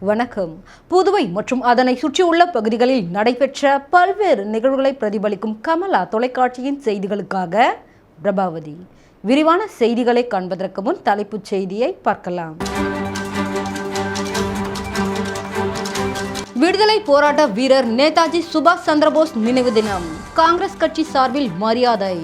வணக்கம். புதுவை மற்றும் அதனை சுற்றியுள்ள பகுதிகளில் நடைபெற்ற பல்வேறு நிகழ்வுகளை பிரதிபலிக்கும் கமலா தொலைக்காட்சியின் செய்திகளுக்காக பிரபாவதி. விரிவான செய்திகளை காண்பதற்கு முன் தலைப்புச் செய்தியை பார்க்கலாம். விடுதலை போராட்ட வீரர் நேதாஜி சுபாஷ் சந்திரபோஸ் நினைவு தினம். காங்கிரஸ் கட்சி சார்பில் மரியாதை.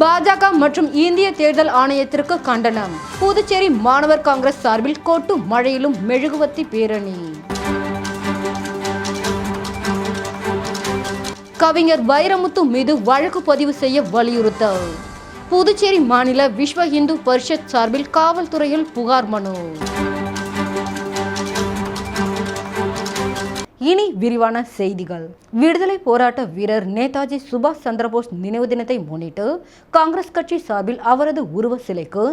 பாஜக மற்றும் இந்திய தேர்தல் ஆணையத்திற்கு கண்டனம். புதுச்சேரி மாணவர் காங்கிரஸ் சார்பில் கோட்டும் மழையிலும் மெழுகுவத்தி பேரணி. கவிஞர் வைரமுத்து மீது வழக்கு பதிவு செய்ய வலியுறுத்தல். புதுச்சேரி மாநில விஸ்வ இந்து பரிஷத் சார்பில் காவல்துறையில் புகார் மனு. இனி விரிவான செய்திகள். விடுதலை போராட்ட வீரர் நேதாஜி சுபாஷ் சந்திரபோஸ் நினைவு தினத்தை முன்னிட்டு காங்கிரஸ் கட்சி சார்பில் அவரது உருவ சிலைக்கு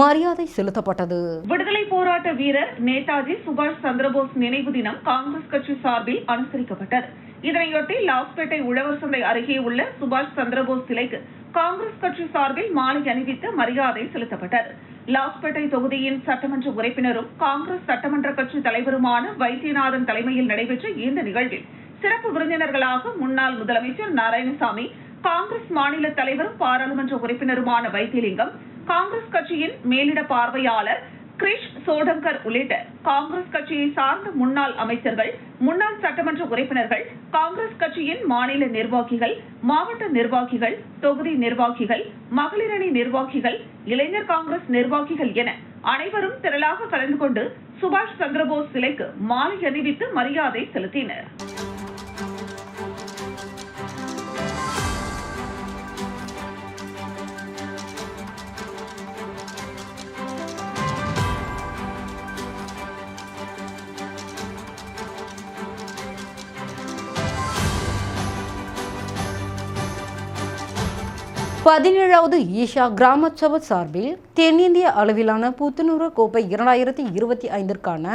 மரியாதை செலுத்தப்பட்டது. விடுதலை போராட்ட வீரர் நேதாஜி சுபாஷ் சந்திரபோஸ் நினைவு தினம் காங்கிரஸ் கட்சி சார்பில் அனுசரிக்கப்பட்டது. இதனையொட்டி லாஸ்பேட்டை உழவர் சந்தை அருகே உள்ள சுபாஷ் சந்திரபோஸ் சிலைக்கு காங்கிரஸ் கட்சி சார்பில் மாலை அணிவித்து மரியாதை செலுத்தப்பட்டது. லாஸ்பேட்டை தொகுதியின் சட்டமன்ற உறுப்பினரும் காங்கிரஸ் சட்டமன்ற கட்சி தலைவருமான வைத்தியநாதன் தலைமையில் நடைபெற்ற இந்த நிகழ்வில் சிறப்பு விருந்தினர்களாக முன்னாள் முதலமைச்சர் நாராயணசாமி காங்கிரஸ் மாநில தலைவரும் பாராளுமன்ற உறுப்பினருமான வைத்தியலிங்கம் காங்கிரஸ் கட்சியின் மேலிட பார்வையாளர் கிரிஷ் சோடங்கர் உள்ளிட்ட காங்கிரஸ் கட்சியை சார்ந்த முன்னாள் அமைச்சர்கள் முன்னாள் சட்டமன்ற உறுப்பினர்கள் காங்கிரஸ் கட்சியின் மாநில நிர்வாகிகள் மாவட்ட நிர்வாகிகள் தொகுதி நிர்வாகிகள் மகளிரணி நிர்வாகிகள் இளைஞர் காங்கிரஸ் நிர்வாகிகள் என அனைவரும் திரளாக கலந்து கொண்டு சுபாஷ் சந்திரபோஸ் சிலைக்கு மாலை அணிவித்து மரியாதை செலுத்தினர். பதினேழாவது ஈஷா கிராம சார்பில் தென்னிந்திய அளவிலான புத்துணர்வு கோப்பை இரண்டாயிரத்தி இருபத்தி ஐந்திற்கான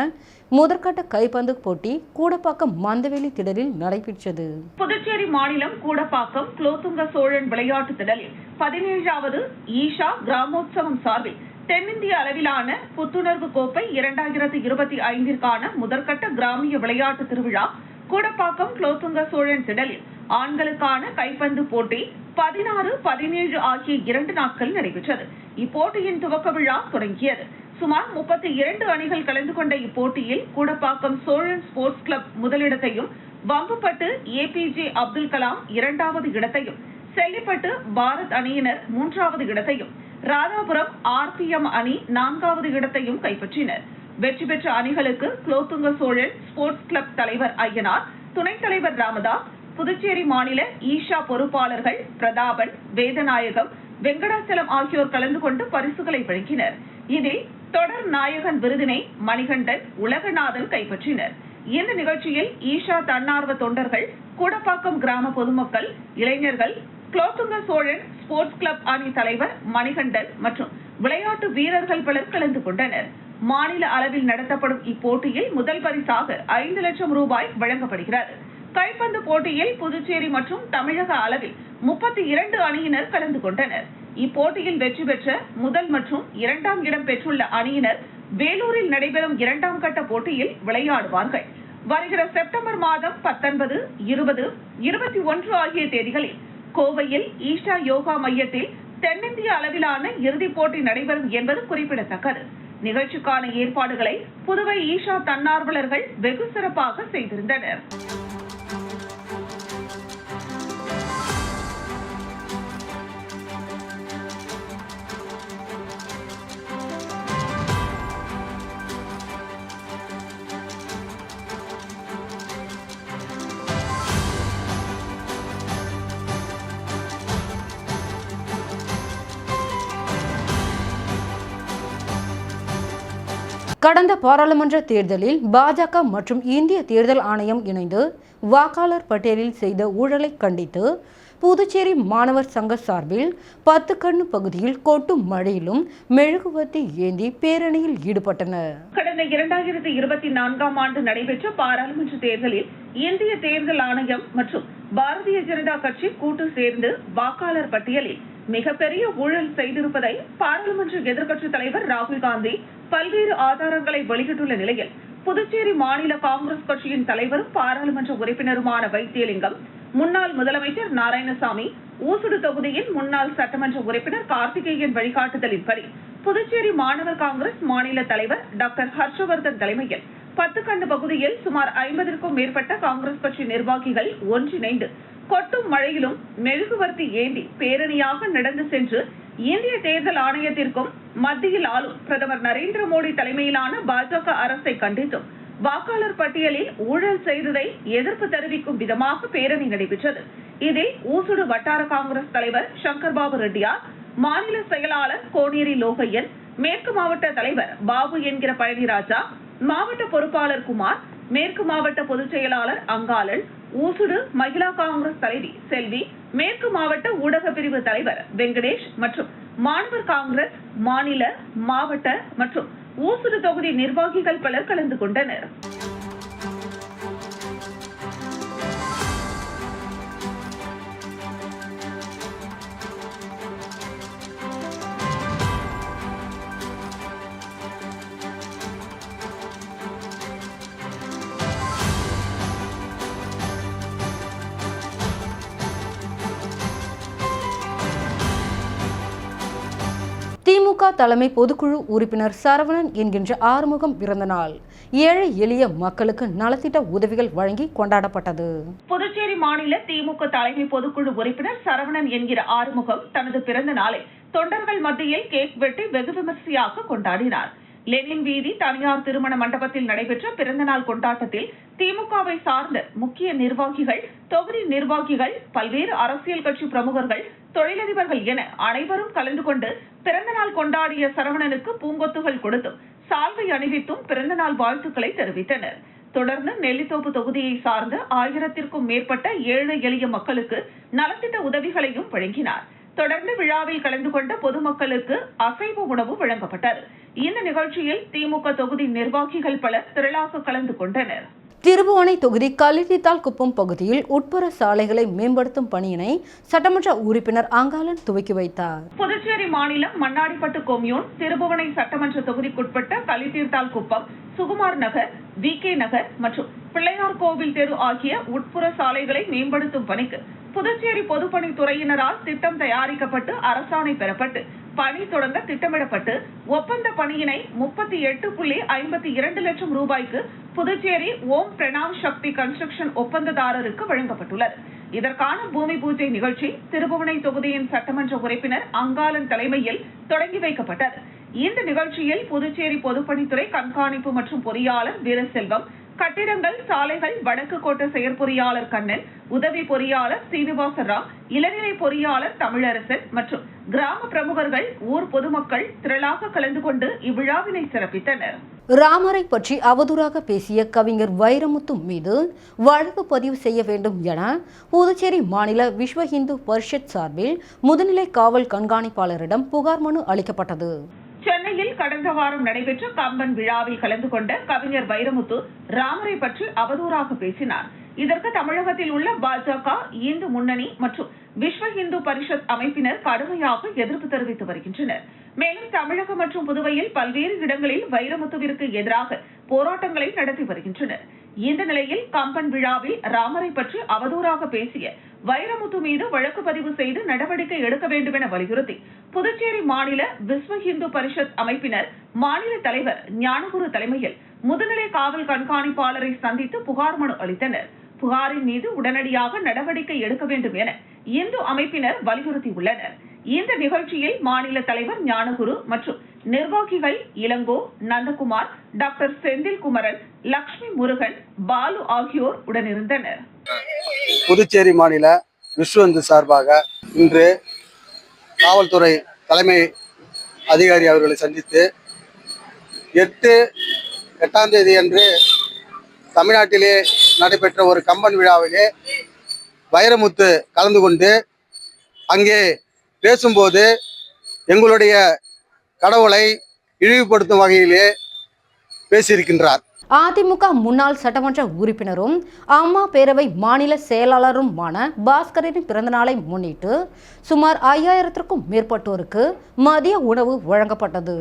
முதற்கட்ட கைப்பந்து போட்டி கூடப்பாக்கம் மந்தவெளி திடலில் நடைபெற்றது. புதுச்சேரி மாநிலம் கூடப்பாக்கம் குலோத்துங்க சோழன் விளையாட்டு திடலில் பதினேழாவது ஈஷா கிராமோற்சவம் சார்பில் தென்னிந்திய அளவிலான புத்துணர்வு கோப்பை இரண்டாயிரத்தி இருபத்தி ஐந்திற்கான முதற்கட்ட கிராமிய விளையாட்டு திருவிழா கூடப்பாக்கம் குலோத்துங்க சோழன் திடலில் ஆண்களுக்கான கைப்பந்து போட்டி பதினாறு பதினேழு ஆகிய இரண்டு நாட்கள் நடைபெற்றது. இப்போட்டியின் துவக்க விழா தொடங்கியது. சுமார் முப்பத்தி இரண்டு அணிகள் கலந்து கொண்ட இப்போட்டியில் கூடப்பாக்கம் சோழன் ஸ்போர்ட்ஸ் கிளப் முதலிடத்தையும் வம்புப்பட்டு ஏபிஜே அப்துல் கலாம் இரண்டாவது இடத்தையும் செல்லிப்பட்டு பாரத் அணியினர் மூன்றாவது இடத்தையும் ராதாபுரம் ஆர்பிஎம் அணி நான்காவது இடத்தையும் கைப்பற்றினர். வெற்றி பெற்ற அணிகளுக்கு குலோத்துங்க சோழன் ஸ்போர்ட்ஸ் கிளப் தலைவர் ஐயனார் துணைத் தலைவர் ராமதாஸ் புதுச்சேரி மாநில ஈஷா பொறுப்பாளர்கள் பிரதாபன் வேதநாயகம் வெங்கடாச்சலம் ஆகியோர் கலந்து கொண்டு பரிசுகளை வழங்கினர். இதில் தொடர் நாயகன் விருதினை மணிகண்டன் உலகநாதன் கைப்பற்றினர். இந்த நிகழ்ச்சியில் ஈஷா தன்னார்வ தொண்டர்கள் கூடப்பாக்கம் கிராம பொதுமக்கள் இளைஞர்கள் குலோத்துங்க சோழன் ஸ்போர்ட்ஸ் கிளப் அணி தலைவர் மணிகண்டன் மற்றும் விளையாட்டு வீரர்கள் பலர் கலந்து கொண்டனர். மாநில அளவில் நடத்தப்படும் இப்போட்டியில் முதல் பரிசாக ஐந்து லட்சம் ரூபாய் வழங்கப்படுகிறது. கைப்பந்து போட்டியில் புதுச்சேரி மற்றும் தமிழக அளவில் முப்பத்தி இரண்டு அணியினர் கலந்து கொண்டனர். இப்போட்டியில் வெற்றி பெற்ற முதல் மற்றும் இரண்டாம் இடம் பெற்றுள்ள அணியினர் வேலூரில் நடைபெறும் இரண்டாம் கட்ட போட்டியில் விளையாடுவார்கள். வருகிற செப்டம்பர் மாதம் பத்தொன்பது இருபது இருபத்தி ஒன்று ஆகிய தேதிகளில் கோவையில் ஈஷா யோகா மையத்தில் தென்னிந்திய அளவிலான இறுதிப் போட்டி நடைபெறும் என்பது குறிப்பிடத்தக்கது. நிகழ்ச்சிக்கான ஏற்பாடுகளை புதுவை ஈஷா தன்னார்வலர்கள் வெகு சிறப்பாக செய்திருந்தனர். கடந்த பாராளுமன்ற தேர்தலில் பாஜக மற்றும் இந்திய தேர்தல் ஆணையம் இணைந்து வாக்காளர் பட்டியலில் செய்த ஊழலை கண்டித்து புதுச்சேரி மாணவர் சங்க சார்பில் பத்து கண்ணு பகுதியில் கொட்டும் மழையிலும் மெழுகுவர்த்தி ஏந்தி பேரணியில் ஈடுபட்டனர். கடந்த இரண்டாயிரத்தி இருபத்தி நான்காம் ஆண்டு நடைபெற்ற பாராளுமன்ற தேர்தலில் இந்திய தேர்தல் ஆணையம் மற்றும் பாரதிய ஜனதா கட்சி கூட்டு சேர்ந்து வாக்காளர் பட்டியலில் மிகப்பெரிய ஊழல் செய்திருப்பதை பாராளுமன்ற எதிர்க்கட்சித் தலைவர் ராகுல் காந்தி பல்வேறு ஆதாரங்களை வெளியிட்டுள்ள நிலையில் புதுச்சேரி மாநில காங்கிரஸ் கட்சியின் தலைவரும் பாராளுமன்ற உறுப்பினருமான வைத்தியலிங்கம் முன்னாள் முதலமைச்சர் நாராயணசாமி ஊசுடு தொகுதியின் முன்னாள் சட்டமன்ற உறுப்பினர் கார்த்திகேயன் வழிகாட்டுதலின்படி புதுச்சேரி மாணவர் காங்கிரஸ் மாநில தலைவர் டாக்டர் ஹர்ஷவர்தன் தலைமையில் பத்துக்கண்டு பகுதியில் சுமார் ஐம்பதற்கும் மேற்பட்ட காங்கிரஸ் கட்சி நிர்வாகிகள் ஒன்றிணைந்து கொட்டும் மழையிலும் மெழுகுவர்த்தி ஏந்தி பேரணியாக நடந்து சென்று இந்திய தேர்தல் ஆணையத்திற்கும் மத்தியில் ஆளும் பிரதமர் நரேந்திர மோடி தலைமையிலான பாஜக அரசை கண்டித்தும் வாக்காளர் பட்டியலில் ஊழல் செய்ததை எதிர்ப்பு தெரிவிக்கும் விதமாக பேரணி நடைபெற்றது. இதில் ஊசுடு வட்டார காங்கிரஸ் தலைவர் சங்கர் பாபு ரெட்டியார் மாநில செயலாளர் கோனேரி லோகையன் மேற்கு மாவட்ட தலைவர் பாபு என்கிற பழனிராஜா மாவட்ட பொறுப்பாளர் குமார் மேற்கு மாவட்ட பொதுச் செயலாளர் அங்காளன் ஊசுடு மகிழா காங்கிரஸ் தலைவி செல்வி மேற்கு மாவட்ட ஊடக பிரிவு தலைவர் வெங்கடேஷ் மற்றும் மாணவர் காங்கிரஸ் மாநில மாவட்ட மற்றும் ஊசுடு தொகுதி நிர்வாகிகள் பலர் கலந்து கொண்டனர். திமுக தலைமை பொதுக்குழு உறுப்பினர் சரவணன் என்கின்ற ஆறுமுகம் பிறந்த நாள். ஏழை எளிய மக்களுக்கு நலத்திட்ட உதவிகள் வழங்கி கொண்டாடப்பட்டது. புதுச்சேரி மாநில திமுக தலைமை பொதுக்குழு உறுப்பினர் சரவணன் என்கிற ஆறுமுகம் தனது பிறந்த நாளை தொண்டர்கள் மத்தியில் கேக் வெட்டி வெகு விமர்சையாக கொண்டாடினார். லெனின் வீதி தனியார் திருமண மண்டபத்தில் நடைபெற்ற பிறந்தநாள் கொண்டாட்டத்தில் திமுகவை சார்ந்த முக்கிய நிர்வாகிகள் தொகுதி நிர்வாகிகள் பல்வேறு அரசியல் கட்சி பிரமுகர்கள் தொழிலதிபர்கள் என அனைவரும் கலந்து கொண்டு பிறந்தநாள் கொண்டாடிய சரவணனுக்கு பூங்கொத்துகள் கொடுத்தும் சால்வை அணிவித்தும் பிறந்தநாள் வாழ்த்துக்களை தெரிவித்தனர். தொடர்ந்து நெல்லித்தோப்பு தொகுதியை சார்ந்த ஆயிரத்திற்கும் மேற்பட்ட ஏழை எளிய மக்களுக்கு நலத்திட்ட உதவிகளையும் வழங்கினார். தொடர்ந்து விழாவில் கலந்து கொண்ட பொதுமக்களுக்கு அசைவ உணவு வழங்கப்பட்டது. இந்த நிகழ்ச்சியில் திமுக தொகுதி நிர்வாகிகள் பலர் திரளாக கலந்து கொண்டனர். திருபுவனை தொகுதி கலிதித்தால் குப்பம் பகுதியில் உட்புற சாலைகளை மேம்படுத்தும் பணியினை சட்டமன்ற உறுப்பினர் அங்காளன் துவக்கி வைத்தார். புதுச்சேரி மாநிலம் மண்ணாடிப்பட்டு கொம்யூன் திருபுவனை சட்டமன்ற தொகுதிக்குட்பட்ட கலிதீர்த்தால் குப்பம் சுகுமார் நகர் வி கே நகர் மற்றும் பிள்ளையார் கோவில் தெரு ஆகிய உட்புற சாலைகளை மேம்படுத்தும் பணிக்கு புதுச்சேரி பொதுப்பணித்துறையினரால் திட்டம் தயாரிக்கப்பட்டு அரசாணை பெறப்பட்டு பணி தொடங்க திட்டமிடப்பட்டு ஒப்பந்த பணியினை முப்பத்தி எட்டு புள்ளி ஐம்பத்தி இரண்டு லட்சம் ரூபாய்க்கு புதுச்சேரி ஓம் பிரணாம் சக்தி கன்ஸ்ட்ரக்ஷன் ஒப்பந்ததாரருக்கு வழங்கப்பட்டுள்ளது. இதற்கான பூமி பூஜை நிகழ்ச்சி திருபுவனை தொகுதியின் சட்டமன்ற உறுப்பினர் அங்காளன் தலைமையில் தொடங்கி வைக்கப்பட்டது. இந்த நிகழ்ச்சியில் புதுச்சேரி பொதுப்பணித்துறை கண்காணிப்பு மற்றும் பொறியாளர் வீரசெல்வம் கட்டிடங்கள் சாலைகள் வடக்கு கோட்ட செயற்பொறியாளர் கண்ணன் உதவி பொறியாளர் சீனிவாச ராவ் இளநிலை பொறியாளர் தமிழரசன் மற்றும் கிராம பிரமுகர்கள் ஊர் பொதுமக்கள் திரளாக கலந்து கொண்டு இவ்விழாவினை சிறப்பித்தனர். ராமரை பற்றி அவதூறாக பேசிய கவிஞர் வைரமுத்து மீது வழக்கு பதிவு செய்ய வேண்டும் என புதுச்சேரி மாநில விஸ்வ இந்து பரிஷத் சார்பில் முதுநிலை காவல் கண்காணிப்பாளரிடம் புகார் மனு அளிக்கப்பட்டது. சென்னையில் கடந்த வாரம் நடைபெற்ற கம்பன் விழாவில் கலந்து கொண்ட கவிஞர் வைரமுத்து ராமரை பற்றி அவதூறாக பேசினார். இதற்கு தமிழகத்தில் உள்ள பாஜக இந்து முன்னணி மற்றும் விஸ்வ இந்து பரிஷத் அமைப்பினர் கடுமையாக எதிர்ப்பு தெரிவித்து வருகின்றனர். மேலும் தமிழகம் மற்றும் புதுவையில் பல்வேறு இடங்களில் வைரமுத்துவிற்கு எதிராக போராட்டங்களை நடத்தி வருகின்றனர். இந்த நிலையில் கம்பன் விழாவில் ராமரை பற்றி அவதூறாக பேசிய வைரமுத்து மீது வழக்கு பதிவு செய்து நடவடிக்கை எடுக்க வேண்டும் என வலியுறுத்தி புதுச்சேரி மாநில விஸ்வ இந்து பரிஷத் அமைப்பினர் மாநில தலைவர் ஞானகுரு தலைமையில் முதுநிலை காவல் கண்காணிப்பாளரை சந்தித்து புகார் மனு அளித்தனர். புகாரின் மீது உடனடியாக நடவடிக்கை எடுக்க வேண்டும் என இந்து அமைப்பினர் வலியுறுத்தியுள்ளனர். இந்த நிகழ்ச்சியில் மாநில தலைவர் ஞானகுரு மற்றும் நிர்வாகிகள் இளங்கோ நந்தகுமார் டாக்டர் செந்தில் குமரன் லக்ஷ்மி முருகன் பாலு ஆகியோர் உடனிருந்தனர். புதுச்சேரி மாநில விஸ்வந்து சார்பாக இன்று காவல்துறை தலைமை அதிகாரி அவர்களை சந்தித்து எட்டு எட்டாம் தேதி அன்று தமிழ்நாட்டிலே நடைபெற்ற ஒரு கம்பன் விழாவிலே வைரமுத்து கலந்து கொண்டு அங்கே பேசும்போது எங்களுடைய கடவுளை இழிவுபடுத்தும் வகையிலே பேசியிருக்கின்றார். அதிமுக முன்னாள் சட்டமன்ற உறுப்பினரும் அம்மா பேரவை மாநில செயலாளருமான பாஸ்கரின் பிறந்தநாளை முன்னிட்டு சுமார் ஐயாயிரத்திற்கும் மேற்பட்டோருக்கு மதிய உணவு வழங்கப்பட்டது.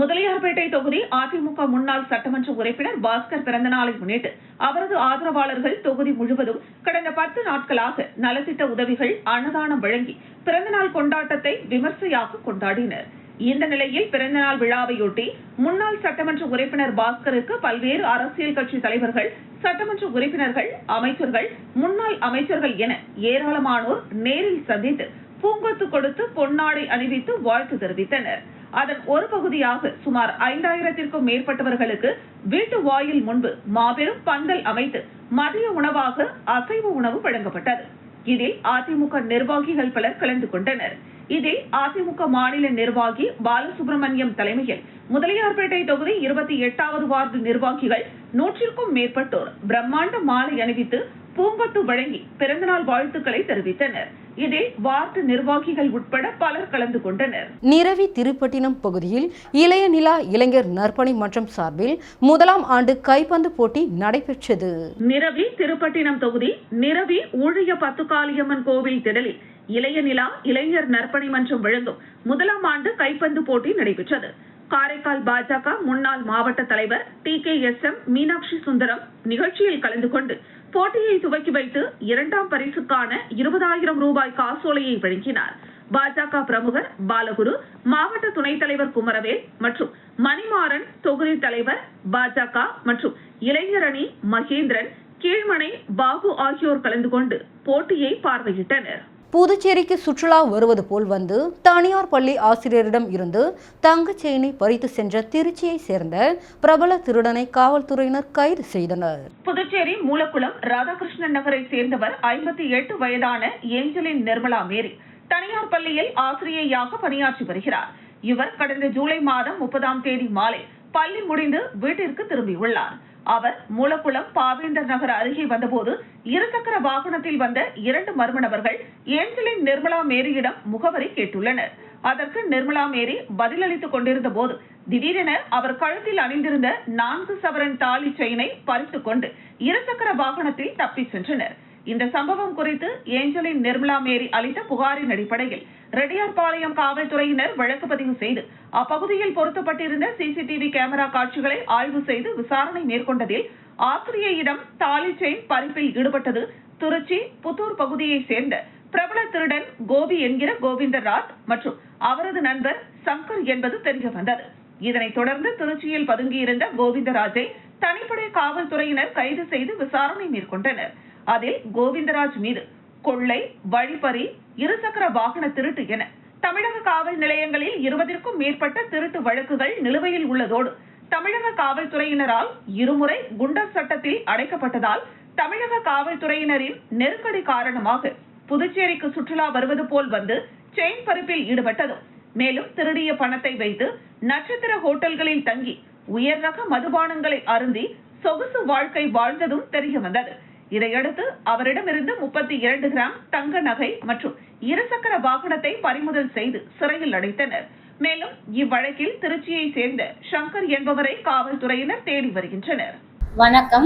முதலியார்பேட்டை தொகுதி அதிமுக முன்னாள் சட்டமன்ற உறுப்பினர் பாஸ்கர் பிறந்தநாளை முன்னிட்டு அவரது ஆதரவாளர்கள் தொகுதி முழுவதும் கடந்த பத்து நாட்களாக நலத்திட்ட உதவிகள் அன்னதானம் வழங்கி பிறந்தநாள் கொண்டாட்டத்தை விமர்சையாக கொண்டாடினர். இந்த நிலையில் பிறந்தநாள் விழாவையொட்டி முன்னாள் சட்டமன்ற உறுப்பினர் பாஸ்கருக்கு பல்வேறு அரசியல் கட்சி தலைவர்கள் சட்டமன்ற உறுப்பினர்கள் அமைச்சர்கள் முன்னாள் அமைச்சர்கள் என ஏராளமானோர் நேரில் சந்தித்து பூங்கொத்து கொடுத்து பொன்னாடை அணிவித்து வாழ்த்து தெரிவித்தனர். அதன் ஒரு பகுதியாக சுமார் ஐந்தாயிரத்திற்கும் மேற்பட்டவர்களுக்கு வீட்டு வாயில் முன்பு மாபெரும் பந்தல் அமைத்து மதிய உணவாக அசைவ உணவு வழங்கப்பட்டது. இதில் அதிமுக நிர்வாகிகள் பலர் கலந்து கொண்டனர். இதில் அதிமுக மாநில நிர்வாகி பாலசுப்ரமணியம் தலைமையில் முதலியார்பேட்டை தொகுதி இருபத்தி எட்டாவது வார்டு நிர்வாகிகள் நூற்றிற்கும் மேற்பட்டோர் பிரம்மாண்ட மாலை அணிவித்து பூங்கொத்து வழங்கி பிறந்தநாள் வாழ்த்துக்களை தெரிவித்தனர். இதில் வார்டு நிர்வாகிகள் உட்பட பலர் கலந்து கொண்டனர். நிரவி திருப்பட்டினம் பகுதியில் இளைய நிலா இளைஞர் நற்பணி மன்றம் சார்பில் முதலாம் ஆண்டு கைப்பந்து போட்டி நடைபெற்றது. நிரவி திருப்பட்டினம் தொகுதி நிரவி ஊழிய பத்துக்காளியம்மன் கோவில் திடலில் இளைய நிலா இளைஞர் நற்பணி மன்றம் வழங்கும் முதலாம் ஆண்டு கைப்பந்து போட்டி நடைபெற்றது. காரைக்கால் பாஜக முன்னாள் மாவட்ட தலைவர் T K S M Meenakshi Sundaram நிகழ்ச்சியில் கலந்து கொண்டு போட்டியை துவக்கி வைத்து இரண்டாம் பரிசுக்கான இருபதாயிரம் ரூபாய் காசோலையை வழங்கினார். பாஜக பிரமுகர் பாலகுரு மாவட்ட துணைத் தலைவர் குமரவேல் மற்றும் மணிமாறன் தொகுதி தலைவர் பாஜக மற்றும் இளைஞரணி மகேந்திரன் கீழ்மனை பாபு ஆகியோர் கலந்து கொண்டு போட்டியை பார்வையிட்டனர். புதுச்சேரிக்கு சுற்றுலா வருவது போல் வந்து தனியார் பள்ளி ஆசிரியரிடம் இருந்து தங்கச் செயினை பறித்து சென்ற திருச்சியை சேர்ந்த பிரபல திருடனை காவல்துறையினர் கைது செய்தனர். புதுச்சேரி மூலக்குளம் ராதாகிருஷ்ணன் நகரை சேர்ந்தவர் ஐம்பத்தி எட்டு வயதான ஏஞ்சலின் நிர்மலா மேரி தனியார் பள்ளியில் ஆசிரியையாக பணியாற்றி வருகிறார். இவர் கடந்த ஜூலை மாதம் முப்பதாம் தேதி மாலை பள்ளி முடிந்து வீட்டிற்கு திரும்பியுள்ளார். அவர் மூலக்குளம் பாவேந்தர் நகர் அருகே வந்தபோது இருசக்கர வாகனத்தில் வந்த இரண்டு மர்ம நபர்கள் ஏஞ்சலின் நிர்மலா மேரியிடம் முகவரி கேட்டுள்ளனர். அதற்கு நிர்மலா மேரி பதிலளித்துக் கொண்டிருந்த போது திடீரென அவர் கழுத்தில் அணிந்திருந்த நான்கு சவரன் தாலி செயினை பறித்துக் கொண்டு இருசக்கர வாகனத்தில் தப்பி சென்றனர். இந்த சம்பவம் குறித்து ஏஞ்சலின் நிர்மலா மேரி அளித்த புகாரின் அடிப்படையில் ரெட்டியார்பாளையம் காவல்துறையினர் வழக்கு பதிவு செய்து அப்பகுதியில் பொருத்தப்பட்டிருந்த சிசிடிவி கேமரா காட்சிகளை ஆய்வு செய்து விசாரணை மேற்கொண்டதில் ஆசிரியையிடம் தாலி செயின் பறிப்பில் ஈடுபட்டது திருச்சி புத்தூர் பகுதியைச் சேர்ந்த பிரபல திருடன் கோபி என்கிற கோவிந்தராஜ் மற்றும் அவரது நண்பர் சங்கர் என்பது தெரிய வந்தது. இதனைத் தொடர்ந்து திருச்சியில் பதுங்கியிருந்த கோவிந்தராஜை தனிப்படை காவல்துறையினர் கைது செய்து விசாரணை மேற்கொண்டனர். அதில் கோவிந்தராஜ் மீது கொள்ளை வழிப்பறி இருசக்கர வாகன திருட்டு என தமிழக காவல் நிலையங்களில் இருபதிற்கும் மேற்பட்ட திருட்டு வழக்குகள் நிலுவையில் உள்ளதோடு தமிழக காவல்துறையினரால் இருமுறை குண்டர் சட்டத்தில் அடைக்கப்பட்டதால் தமிழக காவல்துறையினரின் நெருக்கடி காரணமாக புதுச்சேரிக்கு சுற்றுலா வருவது போல் வந்து செயின் பறிப்பில் ஈடுபட்டதும். மேலும் திருடிய பணத்தை வைத்து நட்சத்திர ஹோட்டல்களில் தங்கி உயர் ரக மதுபானங்களை அருந்தி சொகுசு வாழ்க்கை வாழ்ந்ததும் தெரிய வந்தது. இதையடுத்து அவரிடமிருந்து முப்பத்தி இரண்டு கிராம் தங்க நகை மற்றும் இருசக்கர வாகனத்தை பறிமுதல் செய்து சிறையில் அடைத்தனர் மேலும் இவ்வழக்கில் திருச்சியை சேர்ந்த சங்கர் என்பவரை காவல்துறையினர் தேடி வருகின்றனர் Vanakkam.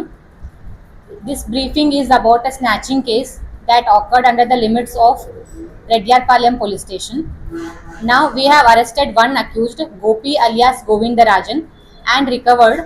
This briefing is about a snatching case that occurred under the limits of Redyarpalayam police station. Now we have arrested one accused, Gopi alias Govindarajan, and recovered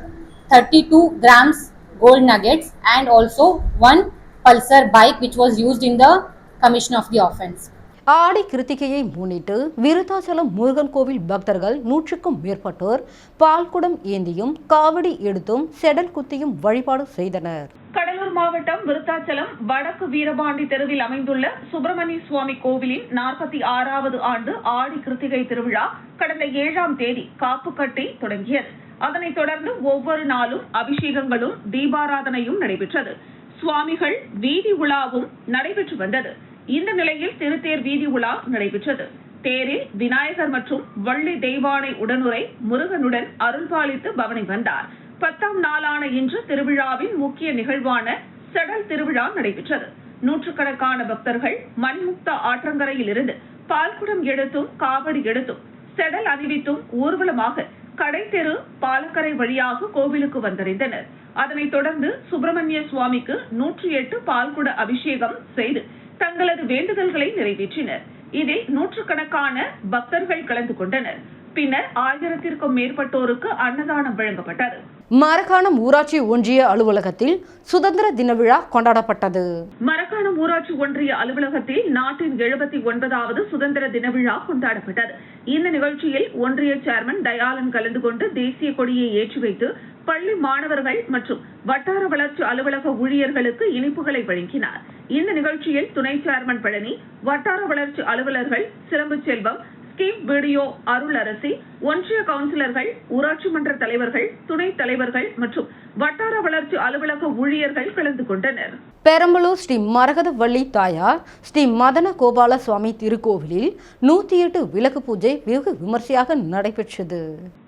32 grams gold nuggets and also one pulsar bike which was used in the commission of the offence. ஆடி கிருத்திகையை முன்னிட்டு விருத்தாச்சலம் முருகன் கோவில் பக்தர்கள் நூற்றுக்கும் மேற்பட்டோர் பால்குடம் ஏந்தியும் காவடி எடுத்தும் செடல் குத்தியும் வழிபாடு செய்தனர் கடலூர் மாவட்டம் விருத்தாச்சலம் வடக்கு வீரபாண்டி தெருவில் அமைந்துள்ள சுப்பிரமணிய சுவாமி கோவிலின் நாற்பத்தி ஆறாவது ஆண்டு ஆடி கிருத்திகை திருவிழா கடந்த ஏழாம் தேதி காப்பு கட்டி தொடங்கியது அதனைத் தொடர்ந்து ஒவ்வொரு நாளும் அபிஷேகங்களும் தீபாராதனையும் நடைபெற்றது. சுவாமிகள் வீதி உலாவும் நடைபெற்று வந்தது. இந்த நிலையில் திருத்தேர் வீதி உலா நடைபெற்றது. தேரில் விநாயகர் மற்றும் வள்ளி தெய்வானை உடனுரை முருகனுடன் அருள்பாலித்து பவனி வந்தார். பத்தாம் நாளான இன்று திருவிழாவின் முக்கிய நிகழ்வான செடல் திருவிழா நடைபெற்றது. நூற்றுக்கணக்கான பக்தர்கள் மணிமுக்தா ஆற்றங்கரையில் இருந்து பால்குடம் எடுத்தும் காவடி எடுத்தும் செடல் அணிவித்தும் ஊர்வலமாக கடைத்தெரு பாலக்கரை வழியாக கோவிலுக்கு வந்தடைந்தனர். அதனைத் தொடர்ந்து சுப்பிரமணிய சுவாமிக்கு நூற்றி எட்டு பால்குட அபிஷேகம் செய்து தங்களது வேண்டுதல்களை நிறைவேற்றினர். இதில் நூற்றுக்கணக்கான பக்தர்கள் கலந்து கொண்டனர். பின்னர் ஆயிரத்திற்கும் மேற்பட்டோருக்கு அன்னதானம் வழங்கப்பட்டது. மரக்காணம் ஊராட்சி ஒன்றிய அலுவலகத்தில் சுதந்திர தின விழா கொண்டாடப்பட்டது. மரக்காணம் ஊராட்சி ஒன்றிய அலுவலகத்தில் நாட்டின் எழுபத்தி ஒன்பதாவது சுதந்திர தின விழா கொண்டாடப்பட்டது. இந்த நிகழ்ச்சியில் ஒன்றிய சேர்மன் தயாளன் கலந்து கொண்டு தேசிய கொடியை ஏற்றி வைத்து பள்ளி மாணவர்கள் மற்றும் வட்டார வளர்ச்சி அலுவலக ஊழியர்களுக்கு இனிப்புகளை வழங்கினார். இந்த நிகழ்ச்சியில் துணை சேர்மன் பழனி வட்டார வளர்ச்சி அலுவலர்கள் சிலம்பு செல்வம் ஸ்கீம் வீடியோ அருள் அரசி ஒன்றிய கவுன்சிலர்கள் ஊராட்சி மன்ற தலைவர்கள் துணைத் தலைவர்கள் மற்றும் வட்டார வளர்ச்சி அலுவலக ஊழியர்கள் கலந்து கொண்டனர். பெரம்பலூர் ஸ்ரீ மரகத வள்ளி தாயார் ஸ்ரீ மதன கோபால சுவாமி திருக்கோவிலில் நூத்தி எட்டு விளக்கு பூஜை வெகு விமர்சையாக நடைபெற்றது.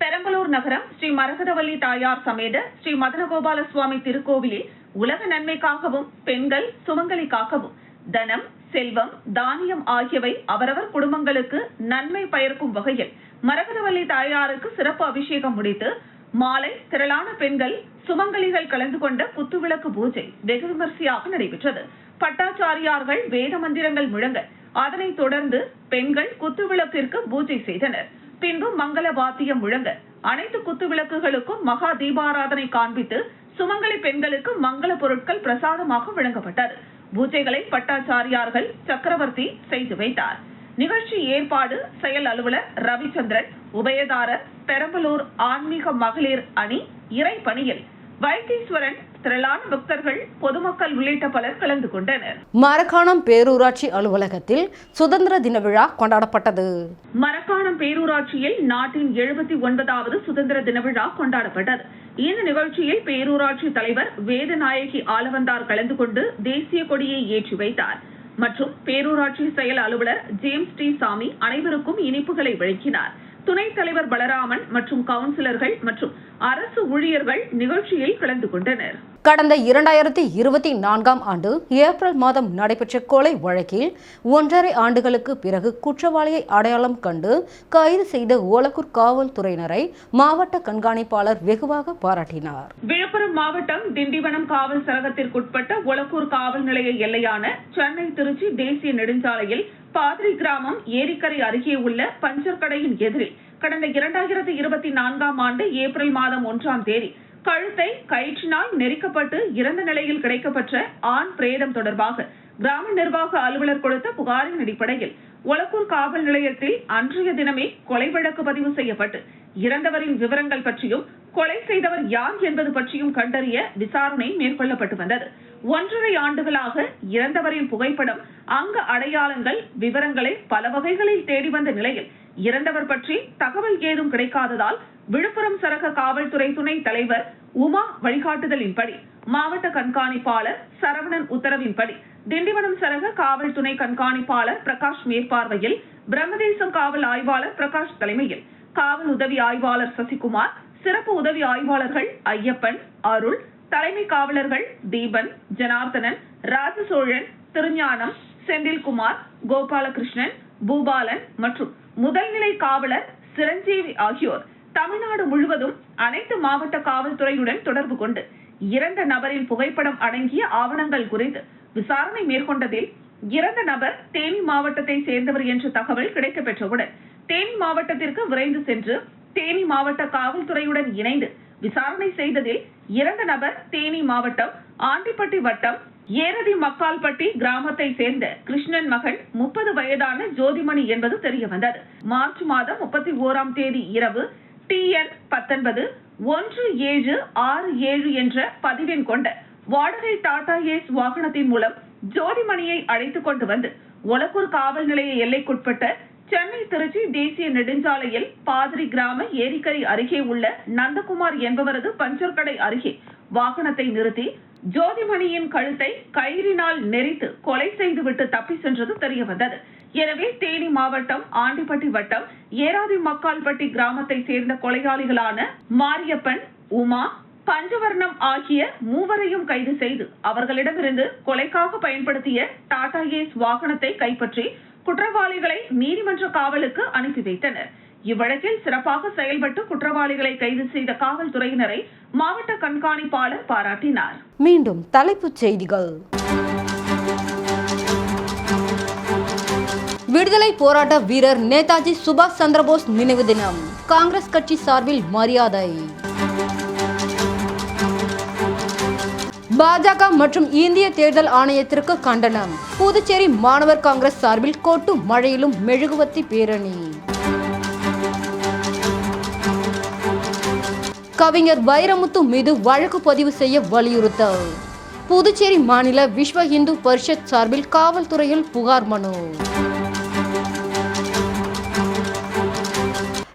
பெரம்பலூர் நகரம் ஸ்ரீ மரகதவல்லி தாயார் சமேத ஸ்ரீ மதனகோபால சுவாமி திருக்கோவிலில் உலக நன்மைக்காகவும் பெண்கள் சுமங்கலிக்காகவும் தனம் செல்வம் தானியம் ஆகியவை அவரவர் குடும்பங்களுக்கு நன்மை பயர்க்கும் வகையில் மரகதவல்லி தாயாருக்கு சிறப்பு அபிஷேகம் முடித்து மாலை திரளான பெண்கள் சுமங்கலிகள் கலந்து கொண்ட குத்துவிளக்கு பூஜை வெகு விமர்சையாக நடைபெற்றது. பட்டாச்சாரியார்கள் வேத மந்திரங்கள் முழங்க அதனைத் தொடர்ந்து பெண்கள் குத்துவிளக்கிற்கு பூஜை செய்தனர். பின்பு மங்கள வாத்தியம் முழங்க அனைத்து குத்துவிளக்குகளுக்கும் மகா தீபாராதனை காண்பித்து சுமங்கலி பெண்களுக்கு மங்கள பொருட்கள் பிரசாதமாக வழங்கப்பட்டது. பூஜைகளை பட்டாச்சாரியார்கள் சக்கரவர்த்தி செய்து வைத்தார். நிகழ்ச்சி ஏற்பாடு செயல் அலுவலர் ரவிச்சந்திரன் உபயதாரர் பெரம்பலூர் ஆன்மீக மகளிர் அணி இறை பணியில் வைத்தீஸ்வரன் திரளான பக்தர்கள் பொதுமக்கள் உள்ளிட்ட பலர் கலந்து கொண்டனர். மரக்காணம் பேரூராட்சி அலுவலகத்தில் சுதந்திர தின விழா கொண்டாடப்பட்டது. மரக்காணம் பேரூராட்சியில் நாட்டின் எழுபத்தி ஒன்பதாவது சுதந்திர தின விழா கொண்டாடப்பட்டது. இந்த நிகழ்ச்சியில் பேரூராட்சி தலைவர் வேதநாயகி ஆலவந்தார் கலந்து கொண்டு தேசிய கொடியை ஏற்றி வைத்தார். மற்றும் பேரூராட்சி செயல் அலுவலர் ஜேம்ஸ் டி சாமி அனைவருக்கும் இனிப்புகளை வழங்கினார். துணைத் தலைவர் பலராமன் மற்றும் கவுன்சிலர்கள் மற்றும் அரசு ஊழியர்கள் நிகழ்ச்சியில் கலந்து கொண்டனர். கடந்த இரண்டாயிரத்தி இருபத்தி நான்காம் ஆண்டு ஏப்ரல் மாதம் நடைபெற்ற கொலை வழக்கில் ஒன்றரை ஆண்டுகளுக்கு பிறகு குற்றவாளியை அடையாளம் கண்டு கைது செய்த ஓலக்கூர் காவல்துறையினரை மாவட்ட கண்காணிப்பாளர் வெகுவாக பாராட்டினார். விழுப்புரம் மாவட்டம் திண்டிவனம் காவல் சரகத்திற்குட்பட்ட ஒலக்கூர் காவல் நிலைய எல்லையான சென்னை திருச்சி தேசிய நெடுஞ்சாலையில் பாதிரி கிராமம் ஏரிக்கரை அருகே உள்ள பஞ்சர் கடையின் எதிரில் கடந்த இரண்டாயிரத்தி இருபத்தி நான்காம் ஆண்டு ஏப்ரல் மாதம் ஒன்றாம் தேதி கழுத்தை கயிற்றினால் நெரிக்கப்பட்டு இறந்த நிலையில் கிடைக்கப்பெற்ற ஆண் பிரேதம் தொடர்பாக கிராம நிர்வாக அலுவலர் கொடுத்த புகாரின் அடிப்படையில் ஒலக்கூர் காவல் நிலையத்தில் அன்றைய தினமே கொலை வழக்கு பதிவு செய்யப்பட்டு இறந்தவரின் விவரங்கள் பற்றியும் கொலை செய்தவர் யார் என்பது பற்றியும் கண்டறிய விசாரணை மேற்கொள்ளப்பட்டு வந்தது. ஒன்றரை ஆண்டுகளாக இறந்தவரின் புகைப்படம் அங்க அடையாளங்கள் விவரங்களை பல வகைகளில் தேடி வந்த நிலையில் இறந்தவர் பற்றி தகவல் ஏதும் கிடைக்காததால் விழுப்புரம் சரக காவல்துறை துணை தலைவர் உமா வழிகாட்டுதலின்படி மாவட்ட கண்காணிப்பாளர் சரவணன் உத்தரவின்படி திண்டிவனம் சரக காவல் துணை கண்காணிப்பாளர் பிரகாஷ் மேற்பார்வையில் பிரம்மதேசம் காவல் ஆய்வாளர் பிரகாஷ் தலைமையில் காவல் உதவி ஆய்வாளர் சசிகுமார் சிறப்பு உதவி ஆய்வாளர்கள் ஐயப்பன் அருள் தலைமை காவலர்கள் தீபன் ஜனார்தனன் ராஜசோழன் திருஞானம் செந்தில்குமார் கோபாலகிருஷ்ணன் பூபாலன் மற்றும் முதல்நிலை காவலர் சிரஞ்சீவி ஆகியோர் தமிழ்நாடு முழுவதும் அனைத்து மாவட்ட காவல்துறையுடன் தொடர்பு கொண்டு இறந்த நபரின் புகைப்படம் அடங்கிய ஆவணங்கள் குறித்து விசாரணை மேற்கொண்டதில் இறந்த நபர் தேனி மாவட்டத்தை சேர்ந்தவர் என்ற தகவல் கிடைக்கப்பெற்றவுடன் தேனி மாவட்டத்திற்கு விரைந்து சென்று தேனி மாவட்ட காவல்துறையுடன் இணைந்து விசாரணை செய்ததில் இறந்த நபர் தேனி மாவட்டம் ஆண்டிப்பட்டி வட்டம் ஏரதி மக்கால்பட்டி கிராமத்தை சேர்ந்த கிருஷ்ணன் மகன் முப்பது வயதான ஜோதிமணி என்பது தெரிய வந்தது மார்ச் மாதம் முப்பத்தி ஓராம் தேதி இரவு டிஎன் பத்தொன்பது ஒன்று ஏழு ஆறு ஏழு என்ற பதிவெண் கொண்ட வாடகை டாடா ஏஸ் வாகனத்தின் மூலம் ஜோதிமணியை அழைத்துக் கொண்டு வந்து ஒலக்கூர் காவல் நிலைய எல்லைக்குட்பட்ட சென்னை திருச்சி தேசிய நெடுஞ்சாலையில் பாதிரி கிராம ஏரிக்கரை அருகே உள்ள நந்தகுமார் என்பவரது பஞ்சர் கடை அருகே வாகனத்தை நிறுத்தி ஜோதிமணியின் கழுத்தை கயிறினால் நெறித்து கொலை செய்துவிட்டு தப்பி சென்றது தெரியவந்தது. எனவே தேனி மாவட்டம் ஆண்டிப்பட்டி வட்டம் ஏராதி மக்கால்பட்டி கிராமத்தை சேர்ந்த கொலையாளிகளான மாரியப்பன் உமா பஞ்சவர்ணம் ஆகிய மூவரையும் கைது செய்து அவர்களிடமிருந்து கொலைக்காக பயன்படுத்திய டாடா ஏஸ் வாகனத்தை கைப்பற்றி குற்றவாளிகளை நீதிமன்ற காவலுக்கு அனுப்பி வைத்தனர். இவ்வழக்கில் சிறப்பாக செயல்பட்டு குற்றவாளிகளை கைது செய்த காவல்துறையினரை மாவட்ட கண்காணிப்பாளர் பாராட்டினார். மீண்டும் தலைப்புச் செய்திகள். விடுதலை போராட்ட வீரர் நேதாஜி சுபாஷ் சந்திரபோஸ் நினைவு தினம். காங்கிரஸ் கட்சி சார்பில் மரியாதை. பாஜக மற்றும் இந்திய தேர்தல் ஆணையத்திற்கு கண்டனம். புதுச்சேரி மாணவர் காங்கிரஸ் சார்பில் கொட்டும் மழையிலும் மெழுகுவத்தி பேரணி. கவிஞர் வைரமுத்து மீது வழக்கு பதிவு செய்ய வலியுறுத்தல். புதுச்சேரி மாநில விஸ்வ இந்து பரிஷத் சார்பில் காவல்துறையில் புகார் மனு.